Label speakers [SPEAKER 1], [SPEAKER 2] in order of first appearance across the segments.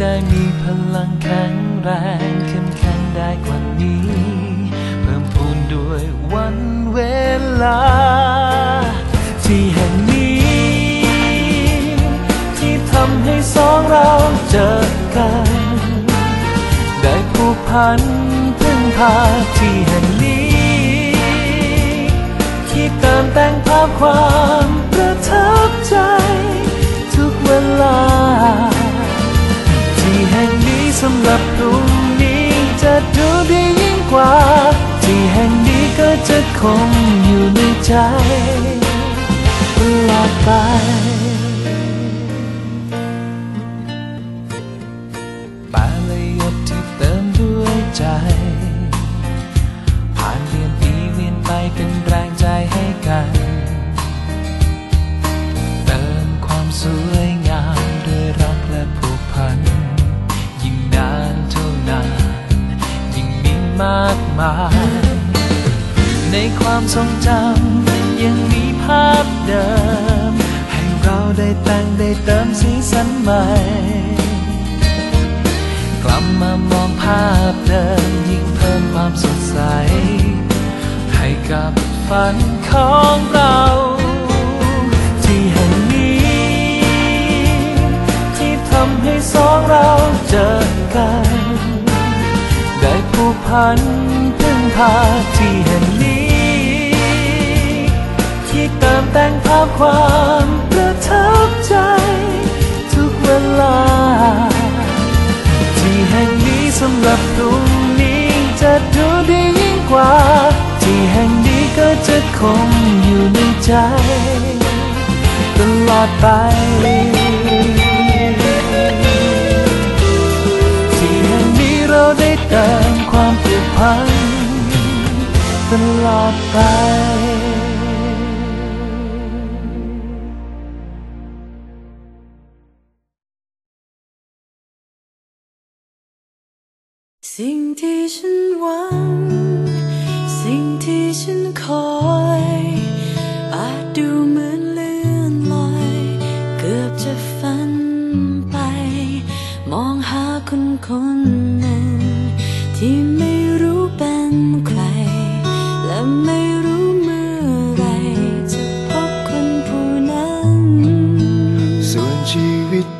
[SPEAKER 1] ได้มีพลังแข็งแรงเข้มแข็งได้กว่านี้ เพิ่มพูนด้วยวันเวลา ที่แห่งนี้ ที่ทำให้สองเราเจอกัน ได้ผูกพันพึ่งพาที่แห่งนี้ ที่เติมแต่งภาพความประทับใจ ทุกเวลา ห่งนี้สำหรับพรุ่งนี้จะดูดียิ่งกว่า ที่แห่งนี้ก็จะคงอยู่ในใจตลอดไปปาเลยหยดที่เติมด้วยใจ มาย ในความทรงจำยังมีภาพเดิม ให้เราได้แต่งได้เติมสีสันใหม่ กลับมามองภาพเดิมยิ่งเพิ่มความสดใส ให้กับฝันของเราที่แห่งนี้ ที่ทำให้สองเราเจอกัน พันพึ่งพาที่แห่งนี้ ที่เติมแต่งภาพความประทับใจ ทุกเวลา ที่แห่งนี้สำหรับพรุ่งนี้จะดูดียิ่งกว่า ที่แห่งนี้ก็จะคงอยู่ในใจ ตลอดไป ตลอดไป
[SPEAKER 2] สิ่งที่ฉันหวัง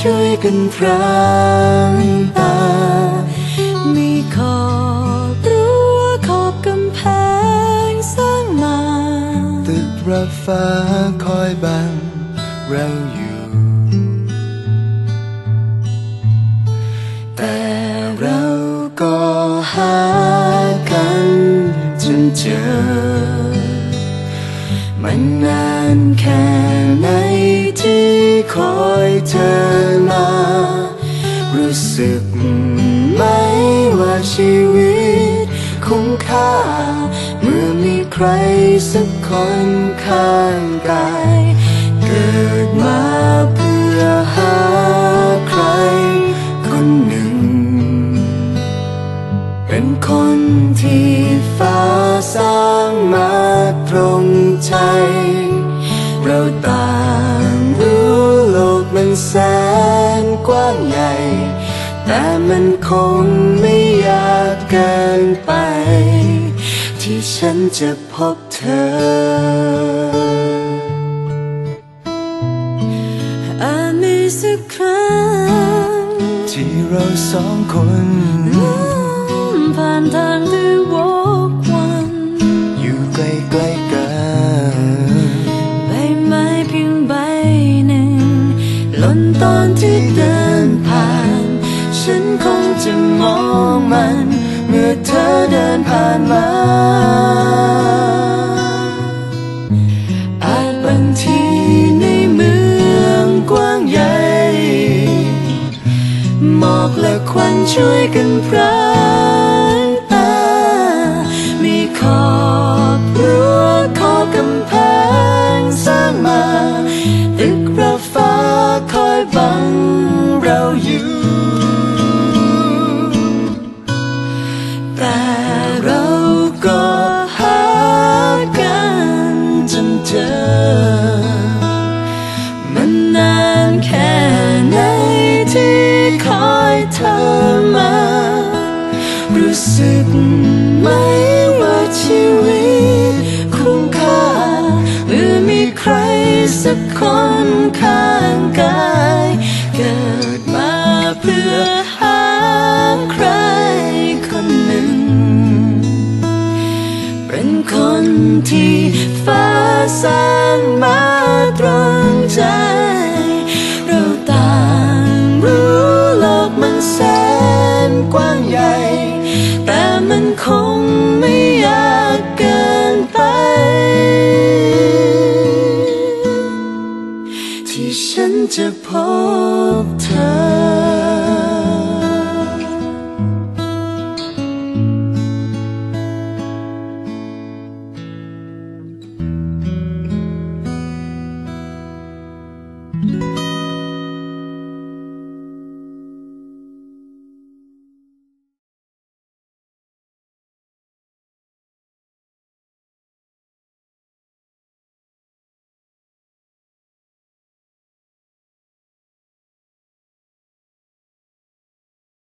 [SPEAKER 2] ช่วยกันพรางตา มีขอบรั้วขอบกำแพงสร้างมา
[SPEAKER 3] ตึกระฟ้าคอยบังเราอยู่ แต่เราก็หากันจนเจอ มันนานแค่ไหนที่คอยเธอ สึกไหมว่าชีวิตคุ้มค่า เมื่อมีใครสักคนข้างกายเกิดมาเพื่อหาใคร คนหนึ่ง เป็นคนที่ฟ้าสร้างมาตรงใจ เราต่างรู้โลกมันแสนกว้างใหญ่ แต่มันคงไม่ยากเกินไป ที่ฉันจะพบเธอ
[SPEAKER 2] อากครั้ง
[SPEAKER 3] ที่เราสองคน
[SPEAKER 2] ผ่านทางที่วกวัน
[SPEAKER 3] อยู่ใกล้ๆกัน
[SPEAKER 2] ใบไม้เพียงใบหนึ่งหล่นตอนที่เดิน
[SPEAKER 3] ฉันคงจะมองมัน เมื่อเธอเดินผ่านมา
[SPEAKER 2] อาจบางทีในเมืองกว้างใหญ่หมอกและควันช่วยกันพรา เป็นคนที่ฟ้าสร้างมาตรงใจ